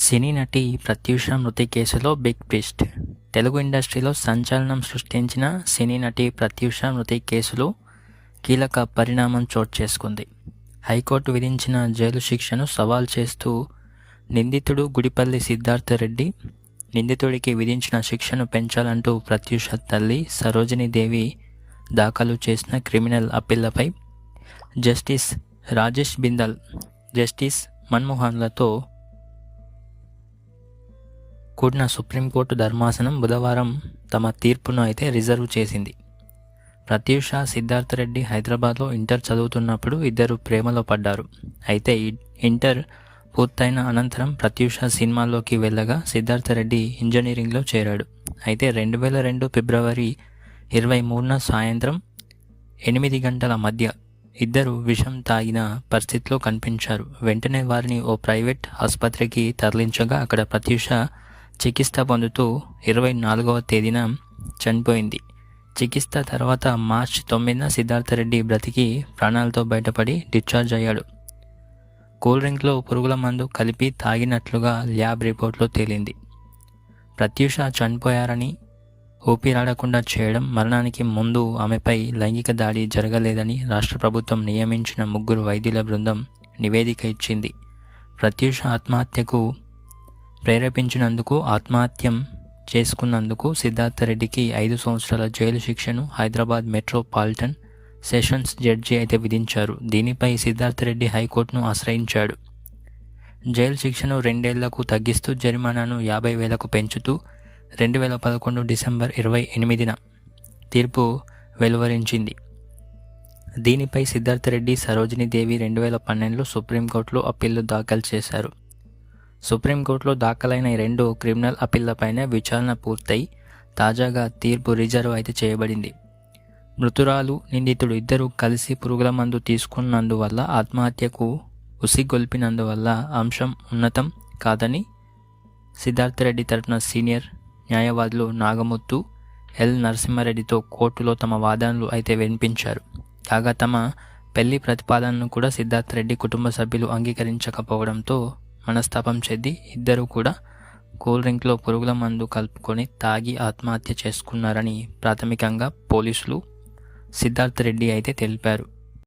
సినీ నటి ప్రత్యూష మృతి కేసులో బిగ్ ట్విస్ట్ తెలుగు ఇండస్ట్రీలో సంచలనం సృష్టించిన సినీ నటి ప్రత్యూష మృతి కేసులో కీలక పరిణామం చోటు చేసుకుంది. హైకోర్టు విధించిన జైలు శిక్షను సవాల్ చేస్తూ నిందితుడు గుడిపల్లి సిద్ధార్థ రెడ్డి నిందితుడికి విధించిన శిక్షను పెంచాలంటూ ప్రత్యూష తల్లి సరోజిని దేవి దాఖలు చేసిన క్రిమినల్ అప్పీళ్ళపై జస్టిస్ రాజేష్ బిందల్ జస్టిస్ మన్మోహన్లతో కూడిన సుప్రీంకోర్టు ధర్మాసనం బుధవారం తమ తీర్పును అయితే రిజర్వ్ చేసింది. ప్రత్యూష సిద్ధార్థ రెడ్డి హైదరాబాద్లో ఇంటర్ చదువుతున్నప్పుడు ఇద్దరు ప్రేమలో పడ్డారు. అయితే ఇంటర్ పూర్తయిన అనంతరం ప్రత్యూష సినిమాల్లోకి వెళ్ళగా సిద్ధార్థ రెడ్డి ఇంజనీరింగ్లో చేరాడు. అయితే రెండు వేల రెండు ఫిబ్రవరి ఇరవై మూడున సాయంత్రం ఎనిమిది గంటల మధ్య ఇద్దరు విషం తాగిన పరిస్థితిలో కనిపించారు. వెంటనే వారిని ఓ ప్రైవేట్ ఆసుపత్రికి తరలించగా అక్కడ ప్రత్యూష చికిత్స పొందుతూ ఇరవై నాలుగవ తేదీన చనిపోయింది. చికిత్స తర్వాత మార్చ్ తొమ్మిదిన సిద్ధార్థ రెడ్డి బ్రతికి ప్రాణాలతో బయటపడి డిశ్చార్జ్ అయ్యాడు. కూల్ డ్రింక్లో పురుగుల మందు కలిపి తాగినట్లుగా ల్యాబ్ రిపోర్ట్లో తేలింది. ప్రత్యూష చనిపోయారని ఊపిరాడకుండా చేయడం మరణానికి ముందు ఆమెపై లైంగిక దాడి జరగలేదని రాష్ట్ర ప్రభుత్వం నియమించిన ముగ్గురు వైద్యుల బృందం నివేదిక ఇచ్చింది. ప్రత్యూష ఆత్మహత్యకు ప్రేరేపించినందుకు ఆత్మహత్యం చేసుకున్నందుకు సిద్ధార్థ రెడ్డికి ఐదు సంవత్సరాల జైలు శిక్షను హైదరాబాద్ మెట్రోపాలిటన్ సెషన్స్ జడ్జి అయితే విధించారు. దీనిపై సిద్ధార్థ రెడ్డి హైకోర్టును ఆశ్రయించాడు. జైలు శిక్షను రెండేళ్ళకు తగ్గిస్తూ జరిమానాను యాభై వేలకు పెంచుతూ రెండు వేల పదకొండు డిసెంబర్ ఇరవై ఎనిమిదిన తీర్పు వెలువరించింది. దీనిపై సిద్ధార్థ రెడ్డి సరోజిని దేవి రెండు వేల పన్నెండులో సుప్రీంకోర్టులో అప్పీళ్ళు దాఖలు చేశారు. సుప్రీంకోర్టులో దాఖలైన ఈ రెండు క్రిమినల్ అప్పీళ్ళపైనే విచారణ పూర్తయి తాజాగా తీర్పు రిజర్వ్ అయితే చేయబడింది. మృతురాలు నిందితుడు ఇద్దరు కలిసి పురుగుల మందు తీసుకున్నందువల్ల ఆత్మహత్యకు ఉసిగొల్పినందువల్ల అంశం ఉన్నతం కాదని సిద్ధార్థరెడ్డి తరపున సీనియర్ న్యాయవాదులు నాగముత్తు ఎల్. నరసింహారెడ్డితో కోర్టులో తమ వాదనలు అయితే వినిపించారు. కాగా తమ పెళ్ళి ప్రతిపాదనను కూడా సిద్ధార్థ రెడ్డి కుటుంబ సభ్యులు అంగీకరించకపోవడంతో మనస్తాపం చెంది ఇద్దరు కూడా కూల్ డ్రింక్లో పురుగుల మందు కలుపుకొని తాగి ఆత్మహత్య చేసుకున్నారని ప్రాథమికంగా పోలీసులు సిద్ధార్థ రెడ్డి అయితే తెలిపారు.